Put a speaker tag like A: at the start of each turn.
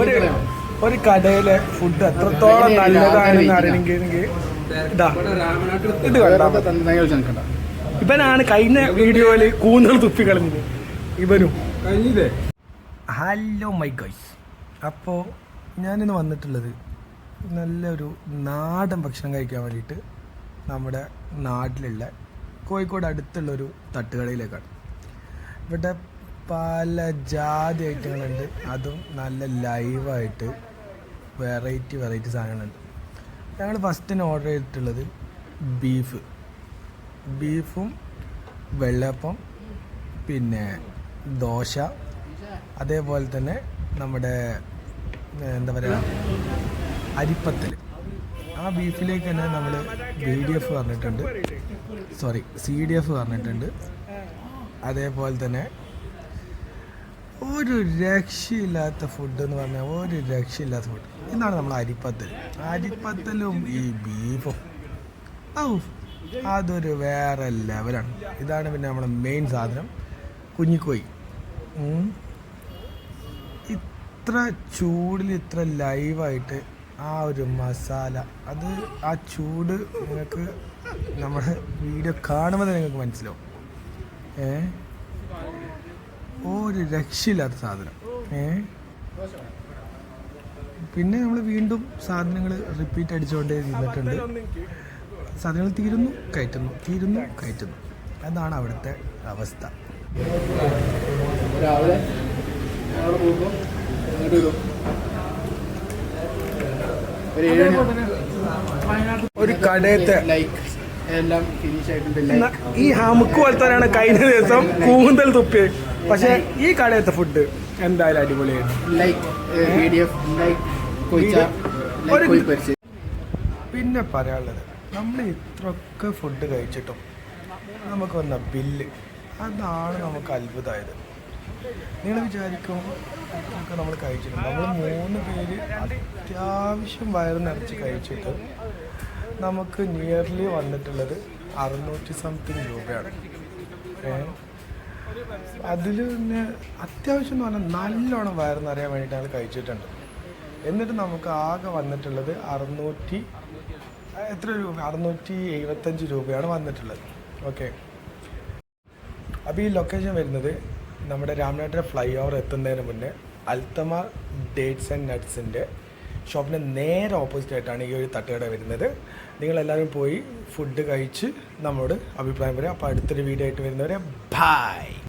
A: ഒരു ഒരു കടയിലെ ഫുഡ് എത്രത്തോളം നല്ലതാണെന്ന് അറിയണമെങ്കിൽ ഇതാ ഇത് കണ്ടാ ഇവനാണ് കഴിഞ്ഞ വീഡിയോയിൽ കൂന്തൽ തുപ്പി കളഞ്ഞത് ഇവനും ഹലോ മൈ ഗൈസ് അപ്പോ ഞാനിന്ന് വന്നിട്ടുള്ളത് നല്ലൊരു നാടൻ ഭക്ഷണം കഴിക്കാൻ വേണ്ടിയിട്ട് നമ്മുടെ നാട്ടിലുള്ള കോഴിക്കോട് അടുത്തുള്ളൊരു തട്ടുകടയിലേക്കാണ്. ഇവിടെ പല ജാതി ഐറ്റങ്ങളുണ്ട്. അതും നല്ല ലൈവായിട്ട് വെറൈറ്റി വെറൈറ്റി സാധനങ്ങളുണ്ട്. ഞങ്ങൾ ഫസ്റ്റിന് ഓർഡർ ചെയ്തിട്ടുള്ളത് ബീഫ് ബീഫും വെള്ളപ്പം പിന്നെ ദോശ അതേപോലെ തന്നെ നമ്മുടെ എന്താ പറയുക അരിപ്പത്തൽ ആ ബീഫിലേക്ക് തന്നെ നമ്മൾ ബി ഡി എഫ് പറഞ്ഞിട്ടുണ്ട്. സോറി സി ഡി എഫ് പറഞ്ഞിട്ടുണ്ട്. അതേപോലെ തന്നെ ഒരു രക്ഷയില്ലാത്ത ഫുഡ് എന്ന് പറഞ്ഞാൽ ഒരു രക്ഷയില്ലാത്ത ഫുഡ് എന്നാണ് നമ്മൾ അരിപ്പത്തൽ. അരിപ്പത്തലും ഈ ബീഫും. ഔ അതൊരു വേറെ ലെവലാണ് ഇതാണ് പിന്നെ നമ്മുടെ മെയിൻ സാധനം. കുഞ്ഞിക്കോയി. ഇത്ര ചൂടിൽ ഇത്ര ലൈവായിട്ട് ആ ഒരു മസാല അത് ആ ചൂട് നിങ്ങൾക്ക് നമ്മുടെ വീഡിയോ കാണുമ്പോൾ നിങ്ങൾക്ക് മനസ്സിലാവും. ഏ? ഒരു രക്ഷയില്ലാത്ത സാധനം. ഏ? പിന്നെ നമ്മൾ വീണ്ടും സാധനങ്ങൾ റിപ്പീറ്റ് അടിച്ചുകൊണ്ടേ ഇരുന്നിട്ടുണ്ട് സാധനങ്ങൾ തീരുന്നു കയറ്റുന്നു തീരുന്നു കയറ്റുന്നു. അതാണ് അവിടുത്തെ അവസ്ഥ.
B: രാവിലെ ഒരു
A: കടയത്തെ
B: ലൈക്ക് എല്ലാം ഫിനിഷ് ആയിട്ടുണ്ട്
A: ഈ ഹമുക്ക് പോലത്തെയാണ് കഴിഞ്ഞ ദിവസം കൂന്തൽ തുപ്പിയത് പക്ഷെ ഈ കടയത്തെ ഫുഡ് എന്തായാലും അടിപൊളിയാണ്
B: ലൈക്ക്
A: പിന്നെ പറയാനുള്ളത് നമ്മൾ ഇത്രയൊക്കെ ഫുഡ് കഴിച്ചിട്ടും നമുക്ക് വന്ന ബില്ല് അതാണ് നമുക്ക് അത്ഭുതമായത് നിങ്ങൾ വിചാരിക്കും ഒക്കെ നമ്മൾ കഴിച്ചിട്ടുണ്ട് നമ്മൾ മൂന്ന് പേര് അത്യാവശ്യം വയറ് നിറച്ച് കഴിച്ചിട്ട് നമുക്ക് നിയർലി വന്നിട്ടുള്ളത് അറുന്നൂറ്റി സംതിങ് രൂപയാണ്. അതിൽ പിന്നെ അത്യാവശ്യം എന്ന് പറഞ്ഞാൽ നല്ലോണം വയറ് നിറയാൻ വേണ്ടിയിട്ടാണ് കഴിച്ചിട്ടുണ്ട്. എന്നിട്ട് നമുക്ക് ആകെ വന്നിട്ടുള്ളത് അറുന്നൂറ്റി എത്ര രൂപ? അറുന്നൂറ്റി എഴുപത്തഞ്ച് രൂപയാണ് വന്നിട്ടുള്ളത്. ഓക്കെ. അപ്പോൾ ഈ ലൊക്കേഷൻ വരുന്നത് നമ്മുടെ രാമനാട്ടിലെ ഫ്ലൈ ഓവർ എത്തുന്നതിന് മുന്നേ അൽത്തമ ഡേറ്റ്സ് ആൻഡ് നട്ട്സിന്റെ ഷോപ്പിന് നേരെ ഓപ്പോസിറ്റ് ആയിട്ടാണ് ഈ ഒരു തട്ടുകട വരുന്നത്. നിങ്ങളെല്ലാവരും പോയി ഫുഡ് കഴിച്ച് നമ്മളോട് അഭിപ്രായം പറയാം. അപ്പോൾ അടുത്തൊരു വീഡിയോ ആയിട്ട് വരുന്നവരെ ബൈ